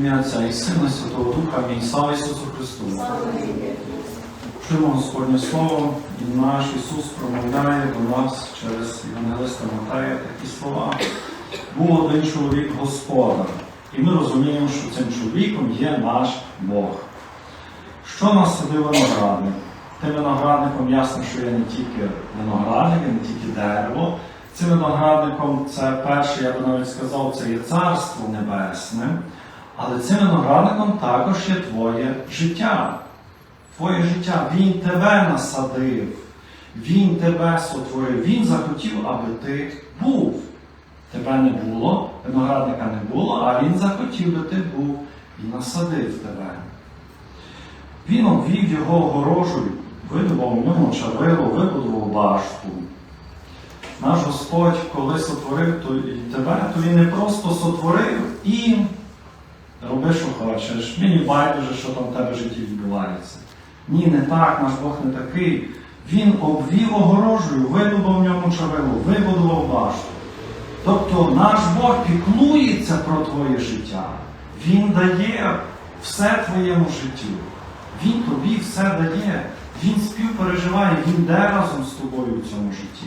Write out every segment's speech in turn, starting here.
Ім'я Отця і Сина, Святого Духа, амінь. Слава Ісусу Христу! Чуємо Господнє Слово, і наш Ісус промовляє до нас через Євангелиста Матея такі слова. Був один чоловік Господар, і ми розуміємо, що цим чоловіком є наш Бог. Що насадив виноградник? Тим виноградником ясно, що є не тільки виноградник, не тільки дерево. Цим виноградником це перше, я би навіть сказав, це є царство небесне. Але цим виноградником також є твоє життя. Твоє життя. Він тебе насадив, Він тебе сотворив, Він захотів, аби ти був. Тебе не було, виноградника не було, а він захотів, би ти був і насадив тебе. Він обвів його огорожею, видобав в ньому чавило, вибудував башту. Наш Господь, коли сотворив тебе, то він не просто сотворив і роби, що хочеш. Мені байдуже, що там в тебе в житті відбувається. Ні, не так, наш Бог не такий. Він обвів огорожею, видобав в ньому чавило, вибудував башту. Тобто наш Бог піклується про твоє життя. Він дає все твоєму життю. Він тобі все дає. Він співпереживає, він йде разом з тобою в цьому житті.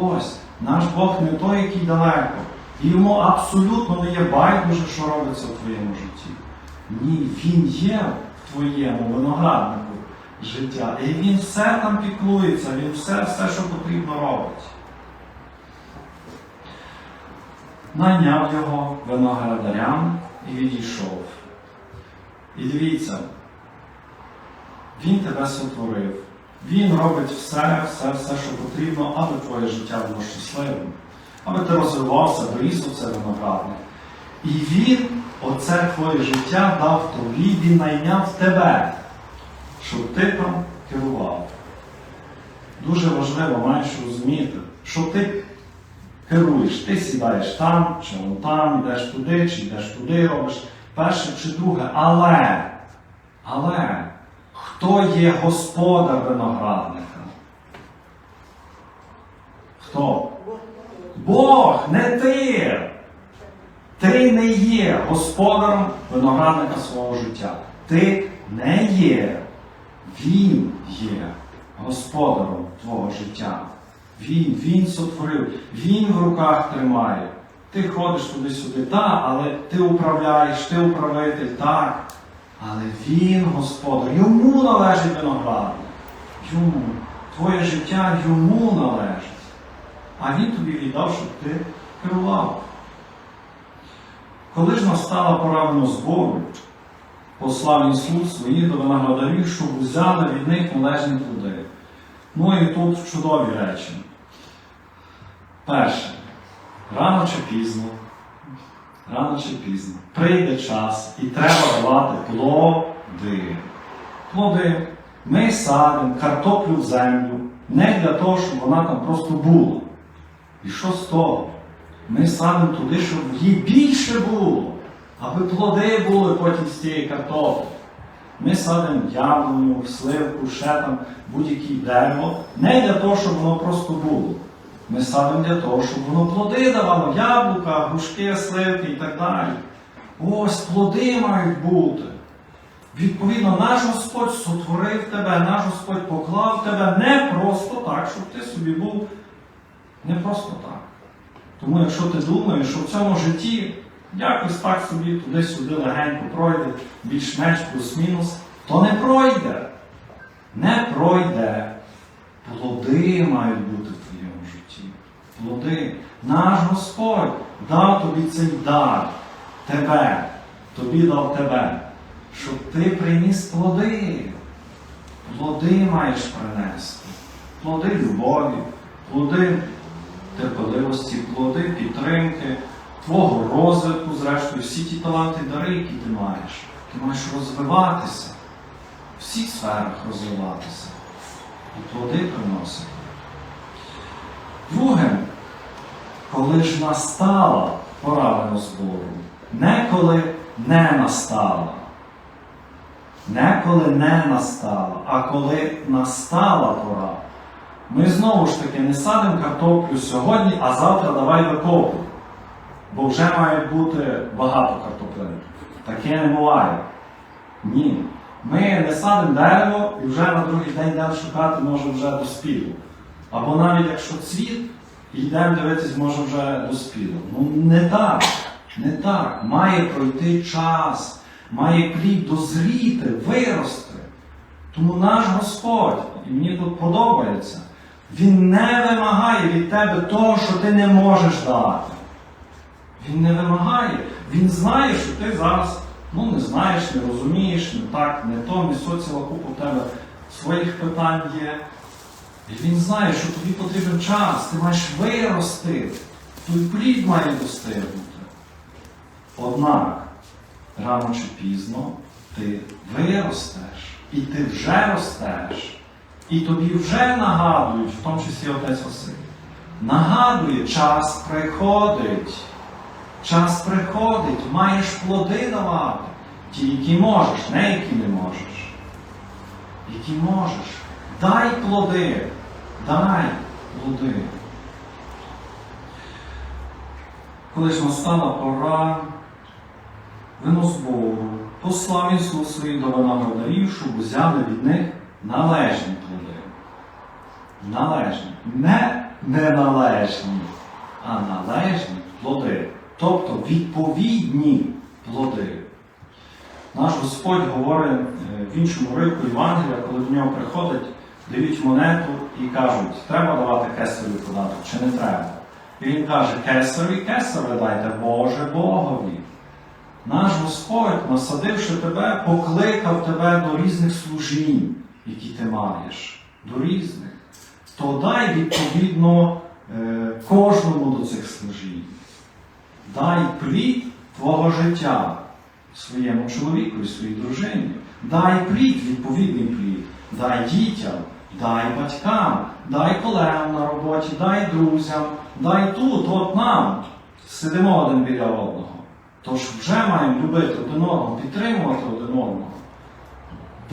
Ось, наш Бог не той, який далеко. І йому абсолютно не є байдуже, що робиться в твоєму житті. Ні, він є в твоєму винограднику життя. І він все там піклується, він все, все, що потрібно робить. Найняв його виноградарям і відійшов. І дивіться, він тебе сотворив. Він робить все, все, все, що потрібно, аби твоє життя було щасливим, аби ти розвивався, ріс оце виноградник. І він, оце твоє життя дав тобі, він найняв тебе, щоб ти там керував. Дуже важливо, маєш розуміти, що ти керуєш, ти сідаєш там, чи он там, йдеш туди, чи йдеш туди, робиш перше чи друге. Але, але, хто є господар виноградника? Хто? Бог, не ти! Ти не є господарем виноградника свого життя. Ти не є. Він є господарем твого життя. Він, він сотворив, він в руках тримає. Ти ходиш туди-сюди, так, але ти управляєш, ти управитель, так. Але він, господар, йому належить виноградник. Йому. Твоє життя йому належить. А він тобі віддав, щоб ти керував. Коли ж настала пора винозбору, послав Ісус своїх до виноградарів, щоб взяли від них належні плоди. Ну і тут чудові речі. Перше, рано чи пізно, рано чи пізно, прийде час і треба давати плоди. Плоди. Ми садимо картоплю в землю не для того, щоб вона там просто була. І що з того? Ми садимо туди, щоб її більше було, аби плоди були потім з цієї картоплі. Ми садимо яблуню, сливку, ще там будь-яке дерево, не для того, щоб воно просто було. Ми садимо для того, щоб воно плоди давало, яблука, грушки, сливки і так далі. Ось плоди мають бути. Відповідно, наш Господь сотворив тебе, наш Господь поклав тебе не просто так, щоб ти собі був не просто так. Тому якщо ти думаєш, що в цьому житті якось так собі туди-сюди легенько пройде, більш-менш плюс-мінус, то не пройде. Не пройде. Плоди мають бути в твоєму житті. Плоди. Наш Господь дав тобі цей дар, тебе, тобі дав тебе, щоб ти приніс плоди. Плоди маєш принести. Плоди любові, плоди терпеливості, плоди підтримки, твого розвитку, зрештою, всі ті таланти дари, які ти маєш. Ти маєш розвиватися, в всіх сферах розвиватися. І плоди приносити. Друге, коли ж настала пора збору, не коли не настала. Не коли не настала, а коли настала пора. Ми знову ж таки не садимо картоплю сьогодні, а завтра давай викопуй. Бо вже має бути багато картоплини. Таке не буває. Ні. Ми не садимо дерево і вже на другий день йдемо шукати, може вже доспіло. Або навіть якщо цвіт, йдемо дивитись, може вже доспіло. Ну не так. Не так. Має пройти час, має плід дозріти, вирости. Тому наш Господь, і мені тут подобається, Він не вимагає від тебе того, що ти не можеш дати. Він не вимагає. Він знає, що ти зараз ну, не знаєш, не розумієш, не так, не то, не со, ціла в тебе своїх питань є. І він знає, що тобі потрібен час, ти маєш вирости, той плід має достигнути. Однак, рано чи пізно ти виростеш, і ти вже ростеш, і тобі вже нагадують, в тому числі отець Василь, нагадує, час приходить. Час приходить, маєш плоди давати, ті, які можеш, не які не можеш. Які можеш. Дай плоди, дай плоди. Коли ж настала пора, виносбору, послав Ісус своїх до виноградарів, щоб взяли від них належні плоди. Належні. Не неналежні, а належні плоди. Тобто відповідні плоди. Наш Господь говорить е, в іншому ривку Євангелія, коли до нього приходять, дають монету і кажуть, треба давати кесарю податок чи не треба. І він каже, кесарю і кесарю дайте, Боже Богові. Наш Господь, насадивши тебе, покликав тебе до різних служінь, які ти маєш. До різних. То дай відповідно е, кожному до цих служінь. Дай плід твого життя своєму чоловіку і своїй дружині. Дай плід, відповідний плід. Дай дітям, дай батькам, дай колегам на роботі, дай друзям, дай тут, от нам. Сидимо один біля одного. Тож вже маємо любити один одного, підтримувати один одного.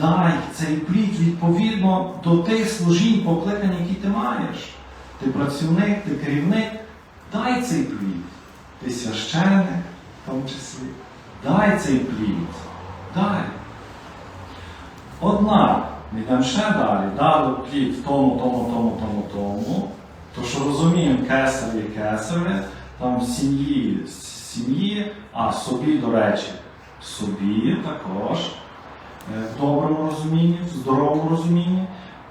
Дай цей плід відповідно до тих служінь, покликань, які ти маєш. Ти працівник, ти керівник. Дай цей плід. Ти священник, в тому числі. Дай цей плід. Дай. Однак, ми йдемо ще далі, дали плід тому, тому, тому, тому, тому. То що розуміємо, кесарі, кесарі, там сім'ї, сім'ї, а собі, до речі, собі також, в доброму розумінні, в здоровому розумінні,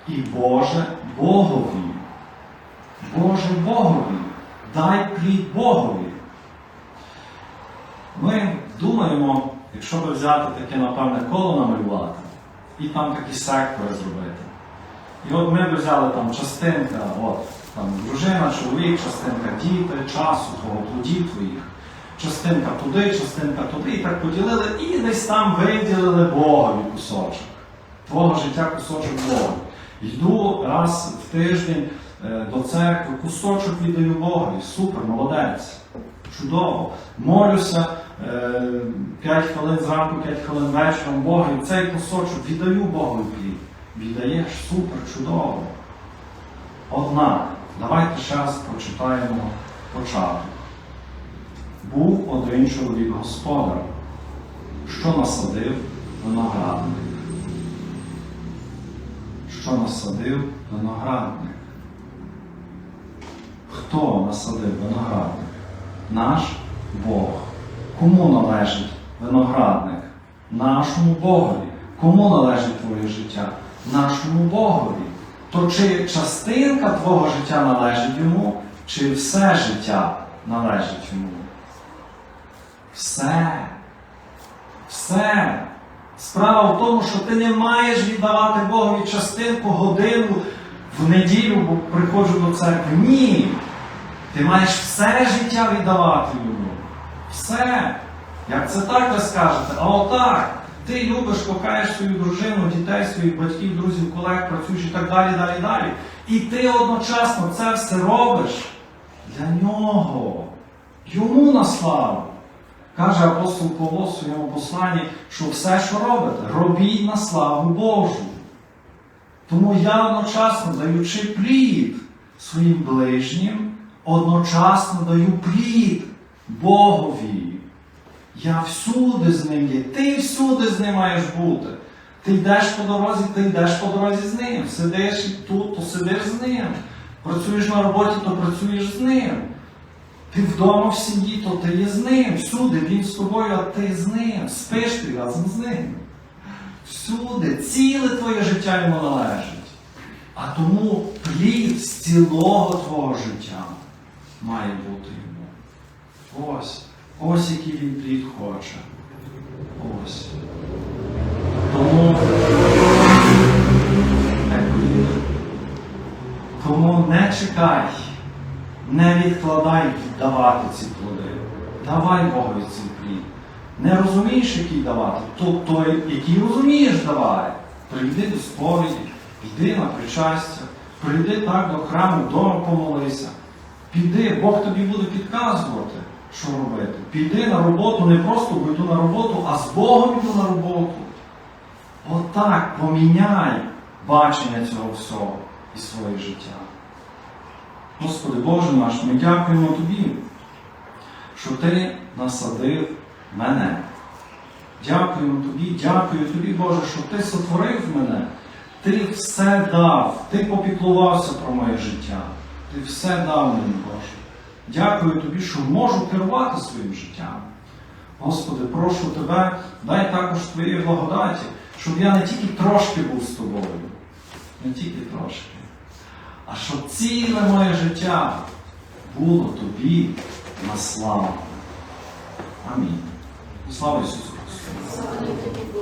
і Боже Богові. Боже Богові. Дай плід Богові. Ми думаємо, якщо би взяти таке, напевне, коло намалювати, і там такі сектори зробити. І от ми б взяли там частинка, от, там дружина, чоловік, частинка діти, часу твого, плодів твоїх, частинка туди, частинка туди, і так поділили, і десь там виділили Богові кусочок. Твого життя кусочок Богу. Йду раз в тиждень е, до церкви, кусочок віддаю Богові. Супер, молодець. Чудово. Молюся 5 хвилин зранку, 5 хвилин вечором Богу. Цей кусочок віддаю Богу. Віддаєш супер, чудово. Однак, давайте ще раз прочитаємо початок. Був один чоловік господар, що насадив виноградник. Що насадив виноградник? Хто насадив виноградник? Наш Бог. Кому належить виноградник? Нашому Богові. Кому належить твоє життя? Нашому Богові. То чи частинка твого життя належить йому, чи все життя належить йому? Все. Все. Справа в тому, що ти не маєш віддавати Богові частинку годину в неділю, бо приходжу до церкви. Ні. Ти маєш все життя віддавати йому. Все. Як це так ви скажете? А отак. Ти любиш, кохаєш свою дружину, дітей, своїх батьків, друзів, колег, працюєш і так далі, далі, далі. І ти одночасно це все робиш для нього. Йому на славу. Каже апостол Павло в своєму посланні, що все, що робите, робіть на славу Божу. Тому я одночасно даючи плід своїм ближнім, одночасно даю плід Богові. Я всюди з ним є. Ти всюди з ним маєш бути. Ти йдеш по дорозі, ти йдеш по дорозі з ним. Сидиш тут, то сидиш з ним. Працюєш на роботі, то працюєш з ним. Ти вдома в сім'ї, то ти є з ним. Всюди він з тобою, а ти з ним. Спиш ти разом з ним. Всюди, ціле твоє життя йому належить. А тому плід з цілого твого життя має бути йому. Ось, ось який він плід хоче. Ось. Тому не. Тому не чекай, не відкладай віддавати ці плоди. Давай Богові цей плід. Не розумієш, який давати, то той, який розумієш, давай. Прийди до сповіді, йди на причастя, прийди так до храму, вдома помолися. Піди, Бог тобі буде підказувати, що робити. Піди на роботу, не просто йду на роботу, а з Богом йду на роботу. Отак поміняй бачення цього всього і своє життя. Господи Боже наш, ми дякуємо Тобі, що Ти насадив мене. Дякуємо Тобі, дякую Тобі, Боже, що Ти сотворив мене. Ти все дав, Ти попіклувався про моє життя. Ти все дав мені, Боже. Дякую Тобі, що можу керувати своїм життям. Господи, прошу Тебе, дай також Твоєї благодаті, щоб я не тільки трошки був з тобою, не тільки трошки, а щоб ціле моє життя було тобі на славу. Амінь. Слава Ісусу Христу!